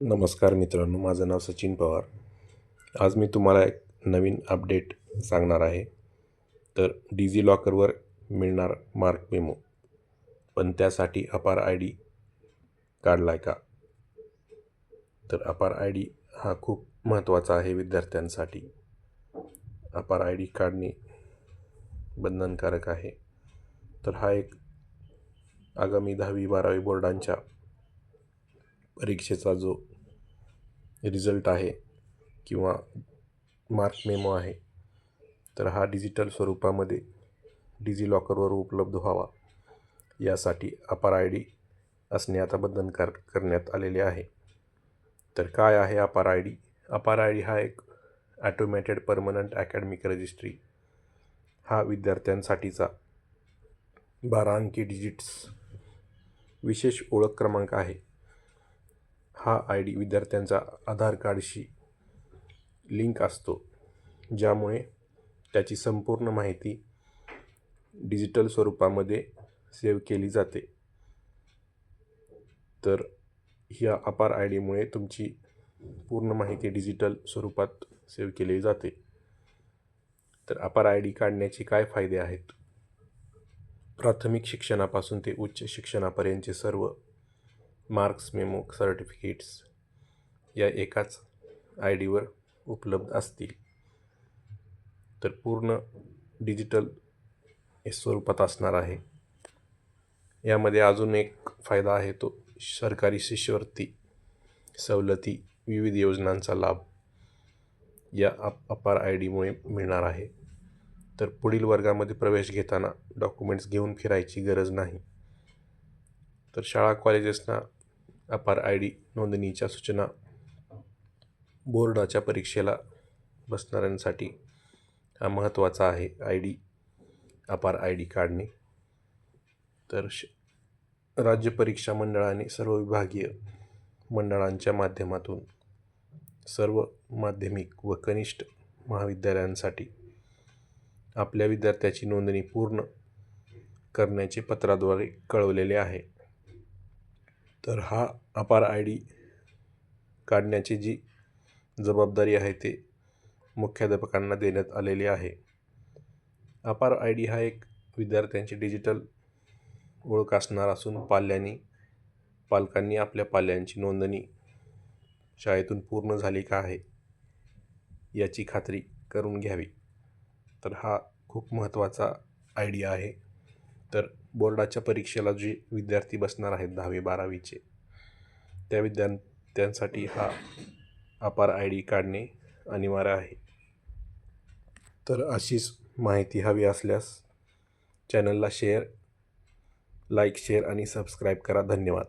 नमस्कार मित्रांनो माझं नाव सचिन पवार. आज मी तुम्हाला एक नवीन अपडेट सांगणार आहे. तर डिझी लॉकरवर मिळणार मार्क मेमो पण त्यासाठी अपार आय डी काढला आहे का? तर अपार आय डी हा खूप महत्त्वाचा आहे विद्यार्थ्यांसाठी. अपार आय डी काढणे बंधनकारक आहे. तर हा एक आगामी दहावी बारावी बोर्डांच्या परीक्षेचा जो रिझल्ट आहे किंवा मार्क मेमो आहे तर हा डिजिटल स्वरूपामध्ये डिजिलॉकरवर उपलब्ध व्हावा. यासाठी अपार आय डी असणे आता बंधनकार करण्यात आलेले आहे. तर काय आहे APAAR I D? APAAR I D हा एक ॲटोमॅटेड परमनंट अकॅडमिक रजिस्ट्री हा विद्यार्थ्यांसाठीचा बारा अंकी डिजिट्स विशेष ओळख क्रमांक आहे. हा आय डी विद्यार्थ्यांचा आधार कार्डशी लिंक असतो ज्यामुळे त्याची संपूर्ण माहिती डिजिटल स्वरूपामध्ये सेव्ह केली जाते. तर ह्या अपार आय डीमुळे तुमची पूर्ण माहिती डिजिटल स्वरूपात सेव्ह केली जाते. तर अपार आय डी काढण्याचे काय फायदे आहेत? प्राथमिक शिक्षणापासून ते उच्च शिक्षणापर्यंतचे सर्व मार्क्स मेमो सर्टिफिकेट्स या एकाच आय डीवर उपलब्ध असतील. तर पूर्ण डिजिटल स्वरूपात असणार आहे. यामध्ये अजून एक फायदा आहे तो सरकारी शिष्यवृत्ती सवलती विविध योजनांचा लाभ या अप अपार आय डीमुळे मिळणार आहे. तर पुढील वर्गामध्ये प्रवेश घेताना डॉक्युमेंट्स घेऊन फिरायची गरज नाही. तर शाळा कॉलेजेसना अपार आय डी नोंदणीच्या सूचना बोर्डाच्या परीक्षेला बसणाऱ्यांसाठी हा महत्त्वाचा आहे. I D APAAR I D काढणे. तर श राज्य परीक्षा मंडळाने सर्व विभागीय मंडळांच्या माध्यमातून सर्व माध्यमिक व कनिष्ठ महाविद्यालयांसाठी आपल्या विद्यार्थ्याची नोंदणी पूर्ण करण्याचे पत्राद्वारे कळवलेले आहे. तर हा अपार आय डी काढण्याची जी जबाबदारी आहे ते मुख्याध्यापकांना देण्यात आलेली आहे. अपार आय डी हा एक विद्यार्थ्यांची डिजिटल ओळख असणार असून पाल्यांनी पालकांनी आपल्या पाल्यांची नोंदणी शाळेतून पूर्ण झाली का आहे याची खात्री करून घ्यावी. तर हा खूप महत्त्वाचा आयडिया आहे. तर बोर्डाच्या परीक्षेला जे विद्यार्थी बसणार आहेत दहावी बारावीचे त्या विद्यार्थ्यांसाठी हा अपार आय डी काढणे अनिवार्य आहे. तर अशीच माहिती हवी असल्यास चॅनलला शेअर लाईक शेअर आणि सबस्क्राईब करा. धन्यवाद.